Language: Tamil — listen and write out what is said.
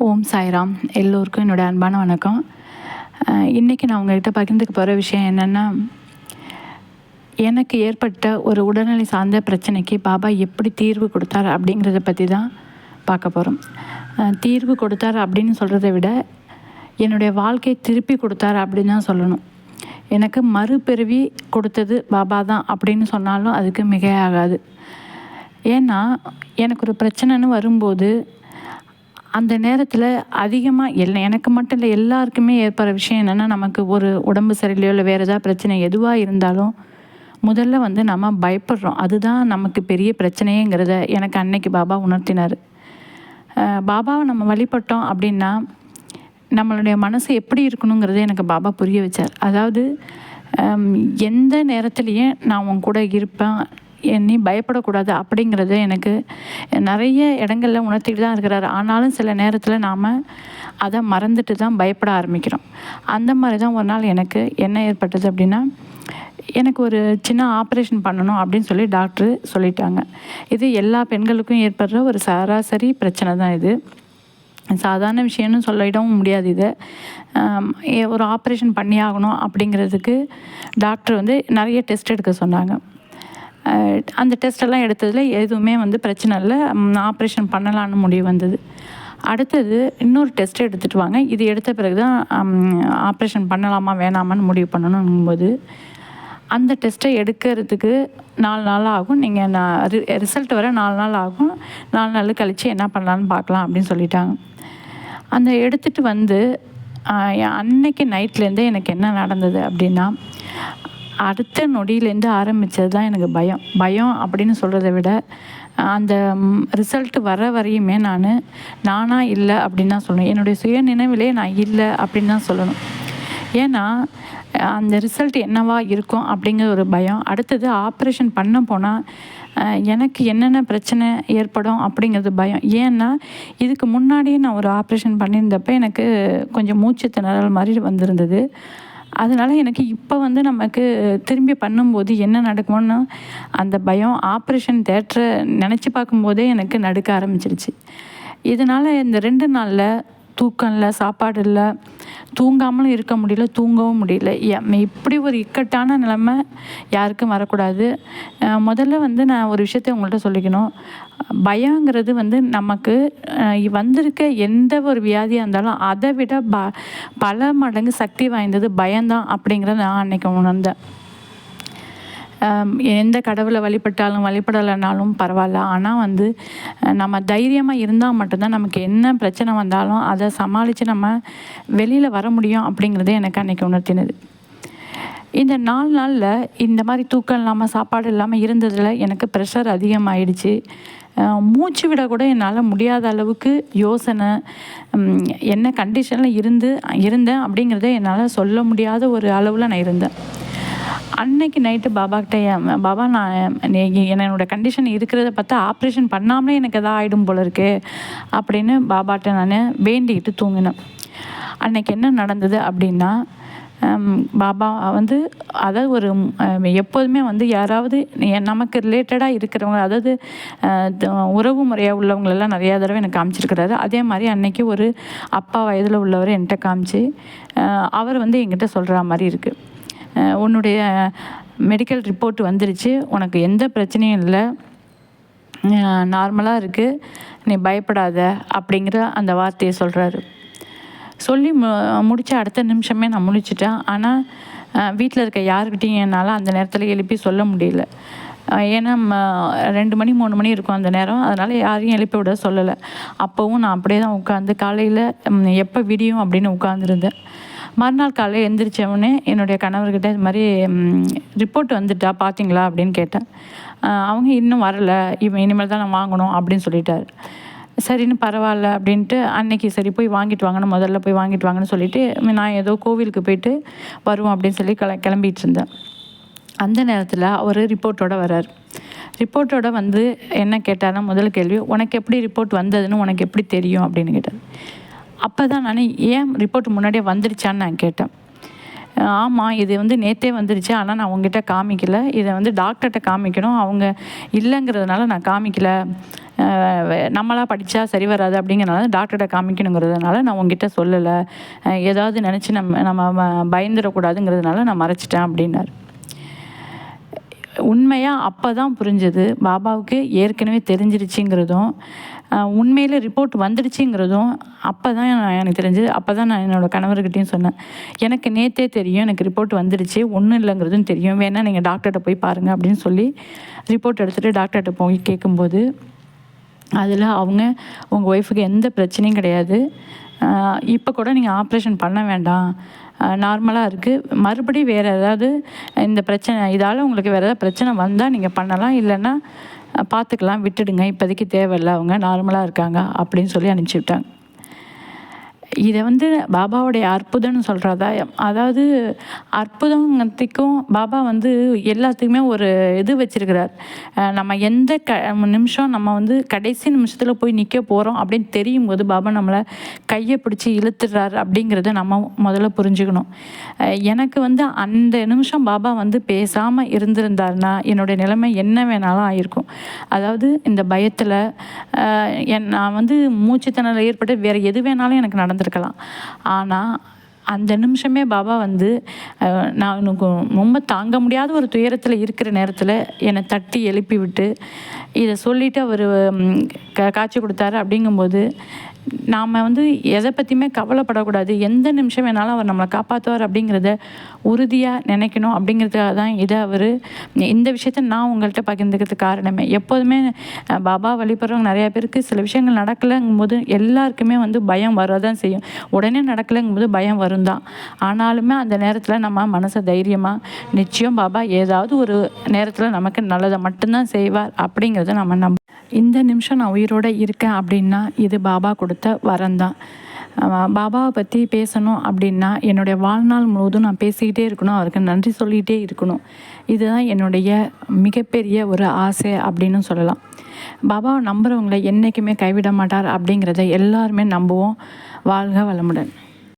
ஓம் சாய்ராம். எல்லோருக்கும் என்னோட அன்பான வணக்கம். இன்றைக்கி இன்னைக்கு நான் உங்ககிட்ட பகிர்ந்துக்க போகிற விஷயம் என்னென்னா எனக்கு ஏற்பட்ட ஒரு உடல்நிலை சார்ந்த பிரச்சனைக்கு பாபா எப்படி தீர்வு கொடுத்தார் அப்படிங்கிறத பற்றி தான் பார்க்க போகிறோம் தீர்வு கொடுத்தார் அப்படின்னு சொல்கிறத விட என்னுடைய வாழ்க்கையை திருப்பி கொடுத்தார் அப்படின்னு தான் சொல்லணும். எனக்கு மறுபிறவி கொடுத்தது பாபா தான் அப்படின்னு சொன்னாலும் அதுக்கு மிகையாகாது. ஏன்னா எனக்கு ஒரு பிரச்சனைன்னு வரும்போது அந்த நேரத்தில் அதிகமாக எல் எனக்கு மட்டும் இல்லை எல்லாருக்குமே ஏற்படுற விஷயம் என்னென்னா நமக்கு ஒரு உடம்பு சரியில்லையோ இல்லை வேறு ஏதாவது பிரச்சனை எதுவாக இருந்தாலும் முதல்ல வந்து நம்ம பயப்படுறோம். அதுதான் நமக்கு பெரிய பிரச்சனையேங்கிறத எனக்கு அன்னைக்கு பாபா உணர்த்தினார். பாபாவை நம்ம வழிபட்டோம் அப்படின்னா நம்மளுடைய மனசு எப்படி இருக்கணுங்கிறத எனக்கு பாபா புரிய வச்சார். அதாவது எந்த நேரத்துலையும் நான் உன் கூட இருப்பேன் என் நீ பயப்படக்கூடாது அப்படிங்கிறது எனக்கு நிறைய இடங்களில் உணர்த்திட்டு தான் இருக்கிறாரு. ஆனாலும் சில நேரத்தில் நாம் அதை மறந்துட்டு தான் பயப்பட ஆரம்பிக்கிறோம். அந்த மாதிரி தான் ஒரு நாள் எனக்கு என்ன ஏற்பட்டது அப்படின்னா எனக்கு ஒரு சின்ன ஆப்ரேஷன் பண்ணணும் அப்படின்னு சொல்லி டாக்டர் சொல்லிட்டாங்க. இது எல்லா பெண்களுக்கும் ஏற்படுற ஒரு சராசரி பிரச்சனை தான் இது. சாதாரண விஷயம்னு சொல்லிடவும் முடியாது இதை. ஒரு ஆப்ரேஷன் பண்ணி ஆகணும் அப்படிங்கிறதுக்கு டாக்டர் வந்து நிறைய டெஸ்ட் எடுக்க சொன்னாங்க. அந்த டெஸ்ட்டெல்லாம் எடுத்ததில் எதுவுமே வந்து பிரச்சனை இல்லை. ஆப்ரேஷன் பண்ணலான்னு முடிவு வந்தது. அடுத்தது இன்னொரு டெஸ்ட் எடுத்துகிட்டு வாங்க. இது எடுத்த பிறகு தான் ஆப்ரேஷன் பண்ணலாமா வேணாமான்னு முடிவு பண்ணணுங்கும்போது அந்த டெஸ்ட்டை எடுக்கிறதுக்கு நாலு நாள் ஆகும். நீங்கள் நான் ரிசல்ட் வர நாலு நாள் ஆகும். நாலு நாள் கழித்து என்ன பண்ணலான்னு பார்க்கலாம் அப்படின்னு சொல்லிட்டாங்க. அந்த எடுத்துகிட்டு வந்து அன்னைக்கு நைட்லேருந்தே எனக்கு என்ன நடந்தது அப்படின்னா அடுத்த நொடியிலேருந்து ஆரம்பித்தது தான் எனக்கு பயம். பயம் அப்படின்னு சொல்கிறத விட அந்த ரிசல்ட் வர வரையுமே நான் நானாக இல்லை அப்படின்னு தான் சொல்லணும். என்னுடைய சுய நினைவிலே நான் இல்லை அப்படின்னு தான் சொல்லணும். ஏன்னா அந்த ரிசல்ட் என்னவா இருக்கும் அப்படிங்கிற ஒரு பயம். அடுத்தது ஆப்ரேஷன் பண்ண போனால் எனக்கு என்னென்ன பிரச்சனை ஏற்படும் அப்படிங்கிறது பயம். ஏன்னா இதுக்கு முன்னாடியே நான் ஒரு ஆப்ரேஷன் பண்ணியிருந்தப்ப எனக்கு கொஞ்சம் மூச்சு திணறல் மாதிரி வந்திருந்தது. அதனால் எனக்கு இப்போ வந்து நமக்கு திரும்பி பண்ணும்போது என்ன நடக்குமோன்னு அந்த பயம் ஆப்ரேஷன் தேட்டரை நினச்சி பார்க்கும்போதே எனக்கு நடுக்க ஆரம்பிச்சிருச்சு. இதனால் இந்த ரெண்டு நாளில் தூக்கம் இல்லை சாப்பாடு இல்லை தூங்காமலும் இருக்க முடியல தூங்கவும் முடியல. இப்படி ஒரு இக்கட்டான நிலைமை யாருக்கும் வரக்கூடாது. முதல்ல வந்து நான் ஒரு விஷயத்த உங்கள்கிட்ட சொல்லிக்கணும். பயங்கிறது வந்து நமக்கு வந்திருக்க எந்த ஒரு வியாதியாக இருந்தாலும் அதை விட ப பல மடங்கு சக்தி வாய்ந்தது பயம்தான் அப்படிங்கிறத நான் அன்னைக்கு உணர்ந்தேன். எந்த கடவுளை வழிபட்டாலும் வழிபடலைனாலும் பரவாயில்ல. ஆனால் வந்து நம்ம தைரியமாக இருந்தால் மட்டும்தான் நமக்கு என்ன பிரச்சனை வந்தாலும் அதை சமாளித்து நம்ம வெளியில் வர முடியும் அப்படிங்கிறதே எனக்கு அன்றைக்கி உணர்த்தினது. இந்த நாலு நாளில் இந்த மாதிரி தூக்கம் இல்லாமல் சாப்பாடு இல்லாமல் இருந்ததில் எனக்கு ப்ரெஷர் அதிகமாகிடுச்சு மூச்சு விட கூட என்னால் முடியாத அளவுக்கு யோசனை என்ன கண்டிஷனில் இருந்து இருந்தேன் அப்படிங்கிறத என்னால் சொல்ல முடியாத ஒரு அளவில் நான் இருந்தேன். அன்னைக்கு நைட்டு பாபாக்கிட்ட என் பாபா நான் என்னோடய என்னோட கண்டிஷன் இருக்கிறத பார்த்தா ஆப்ரேஷன் பண்ணாமலே எனக்கு எதாவது ஆகிடும் போல இருக்கு அப்படின்னு பாபாட்ட நான் வேண்டிக்கிட்டு தூங்கினேன். அன்னைக்கு என்ன நடந்தது அப்படின்னா பாபா வந்து அதாவது ஒரு எப்போதுமே வந்து யாராவது நமக்கு ரிலேட்டடாக இருக்கிறவங்க அதாவது உறவு முறையாக உள்ளவங்களெல்லாம் நிறையா தடவை எனக்கு காமிச்சிருக்கிறாரு. அதே மாதிரி அன்னைக்கு ஒரு அப்பா வயதில் உள்ளவர் என்கிட்ட காமிச்சு அவர் வந்து என்கிட்ட சொல்கிற மாதிரி இருக்குது உன்னுடைய மெடிக்கல் ரிப்போர்ட் வந்துருச்சு. உனக்கு எந்த பிரச்சனையும் இல்லை. நார்மலாக இருக்குது நீ பயப்படாத அப்படிங்கிற அந்த வார்த்தையை சொல்கிறாரு சொல்லி மு முடித்த அடுத்த நிமிஷமே நான் முழிச்சிட்டேன். ஆனால் வீட்டில் இருக்க யாருக்கிட்டையும் என்னால் அந்த நேரத்தில் எழுப்பி சொல்ல முடியல. ஏன்னா ம, ரெண்டு மணி மூணு மணி இருக்கும் அந்த நேரம். அதனால் யாரையும் எழுப்பி விட சொல்லலை. அப்போவும் நான் அப்படியே தான் உட்காந்து காலையில் எப்போ விடியும் அப்படின்னு உட்காந்துருந்தேன் மறுநாள் காலையில் எந்திரிச்சவொடனே என்னுடைய கணவர்கிட்ட இது மாதிரி ரிப்போர்ட் வந்துட்டா பார்த்தீங்களா அப்படின்னு கேட்டேன். அவங்க இன்னும் வரலை. இவன் இனிமேல் தான் நான் வாங்கணும் அப்படின்னு சொல்லிட்டார். சரின்னு பரவாயில்ல அப்படின்ட்டு அன்னைக்கு சரி போய் வாங்கிட்டு வாங்கன்னு முதல்ல போய் வாங்கிட்டு வாங்கன்னு சொல்லிட்டு நான் ஏதோ கோவிலுக்கு போயிட்டு வருவோம் அப்படின்னு சொல்லி கிள கிளம்பிட்டு இருந்தேன். அந்த நேரத்தில் அவர் ரிப்போர்ட்டோட வரார் ரிப்போர்ட்டோட வந்து என்ன கேட்டார்னா முதல் கேள்வி உனக்கு எப்படி ரிப்போர்ட் வந்ததுன்னு உனக்கு எப்படி தெரியும்? அப்படின்னு கேட்டார். அப்போ தான் நான் ஏன் ரிப்போர்ட் முன்னாடியே வந்துருச்சான்னு நான் கேட்டேன். ஆமாம் இது வந்து நேற்றே வந்துருச்சு. ஆனால் நான் உங்ககிட்ட காமிக்கல. இதை வந்து டாக்டர்கிட்ட காமிக்கணும். அவங்க இல்லைங்கிறதுனால நான் காமிக்கல. நம்மளாக படித்தா சரி வராது அப்படிங்கிறனால டாக்டர்கிட்ட காமிக்கணுங்கிறதுனால நான் உங்ககிட்ட சொல்லலை. ஏதாவது நினச்சி நம்ம நம்ம பயந்துடக்கூடாதுங்கிறதுனால நான் மறைச்சிட்டேன் அப்படின்னாரு. உண்மையாக அப்போ தான் புரிஞ்சது. பாபாவுக்கு ஏற்கனவே தெரிஞ்சிருச்சுங்கிறதும் உண்மையில் ரிப்போர்ட் வந்துடுச்சுங்கிறதும் அப்போ தான் எனக்கு தெரிஞ்சது. அப்போ தான் நான் என்னோடய கணவர்கிட்டையும் சொன்னேன். எனக்கு நேற்றே தெரியும் எனக்கு ரிப்போர்ட் வந்துடுச்சு. ஒன்றும் இல்லைங்கிறதும் தெரியும். வேணால் நீங்கள் டாக்டர்கிட்ட போய் பாருங்கள் அப்படின்னு சொல்லி ரிப்போர்ட் எடுத்துகிட்டு டாக்டர்கிட்ட போய் கேட்கும்போது அதில் அவங்க உங்கள் ஒய்ஃபுக்கு எந்த பிரச்சனையும் கிடையாது. இப்போ கூட நீங்கள் ஆப்ரேஷன் பண்ண வேண்டாம். நார்மலாக இருக்குது மறுபடியும் வேறு ஏதாவது இந்த பிரச்சனை இதால் உங்களுக்கு வேறு ஏதாவது பிரச்சனை வந்தால் நீங்கள் பண்ணலாம். இல்லைன்னா பார்த்துக்கலாம் விட்டுடுங்க. இப்போதைக்கு தேவையில்லை. அவங்க நார்மலாக இருக்காங்க அப்படின்னு சொல்லி அனுப்பிச்சி விட்டாங்க. இதை வந்து பாபாவுடைய அற்புதம்னு சொல்கிறதா அதாவது அற்புதத்துக்கும் பாபா வந்து எல்லாத்துக்குமே ஒரு இது வச்சுருக்கிறார். நம்ம எந்த க நிமிஷம் நம்ம வந்து கடைசி நிமிஷத்தில் போய் நிற்க போகிறோம் அப்படின்னு தெரியும் போது பாபா நம்மளை கையை பிடிச்சி இழுத்துடுறாரு அப்படிங்கிறத நம்ம முதல்ல புரிஞ்சுக்கணும். எனக்கு வந்து அந்த நிமிஷம் பாபா வந்து பேசாமல் இருந்திருந்தாருன்னா என்னுடைய நிலைமை என்ன வேணாலும் ஆயிருக்கும். அதாவது இந்த பயத்தில் என் நான் வந்து மூச்சுத்திணறல் ஏற்பட்டு வேறு எது வேணாலும் எனக்கு நடந்து இருந்திருக்கலாம். ஆனால் அந்த நிமிஷமே பாபா வந்து நான் எனக்கு ரொம்ப தாங்க முடியாத ஒரு துயரத்தில் இருக்கிற நேரத்தில் என்னை தட்டி எழுப்பி விட்டு இதை சொல்லிவிட்டு அவர் க காட்சி கொடுத்தாரு. அப்படிங்கும்போது நாம் வந்து எதை பற்றியுமே கவலைப்படக்கூடாது. எந்த நிமிஷம் வேணாலும் அவர் நம்மளை காப்பாற்றுவார் அப்படிங்கிறத உறுதியாக நினைக்கணும் அப்படிங்கிறதுக்காக தான் இது அவர் இந்த விஷயத்த நான் உங்கள்கிட்ட பகிர்ந்துக்கிறதுக்கு காரணமே. எப்போதுமே பாபா வழிபடுறவங்க நிறையா பேருக்கு சில விஷயங்கள் நடக்கலைங்கும் போது எல்லாருக்குமே வந்து பயம் வரதான் செய்யும். உடனே நடக்கலைங்கும் போது பயம் வரும் தான் ஆனாலுமே அந்த நேரத்தில் நம்ம மனசை தைரியமாக நிச்சயம் பாபா ஏதாவது ஒரு நேரத்தில் நமக்கு நல்லதை மட்டும்தான் செய்வார் அப்படிங்கிறத நம்ம நம்ப இந்த நிமிஷம் நான் உயிரோடு இருக்கேன் அப்படின்னா இது பாபா கொடுத்த வரம் தான். பாபாவை பற்றி பேசணும் அப்படின்னா என்னுடைய வாழ்நாள் முழுவதும் நான் பேசிக்கிட்டே இருக்கணும். அவருக்கு நன்றி சொல்லிகிட்டே இருக்கணும். இதுதான் என்னுடைய மிகப்பெரிய ஒரு ஆசை அப்படின்னு சொல்லலாம். பாபாவை நம்புகிறவங்களை என்றைக்குமே கைவிட மாட்டார் அப்படிங்கிறத எல்லாருமே நம்புவோம். வாழ்க வளமுடன்.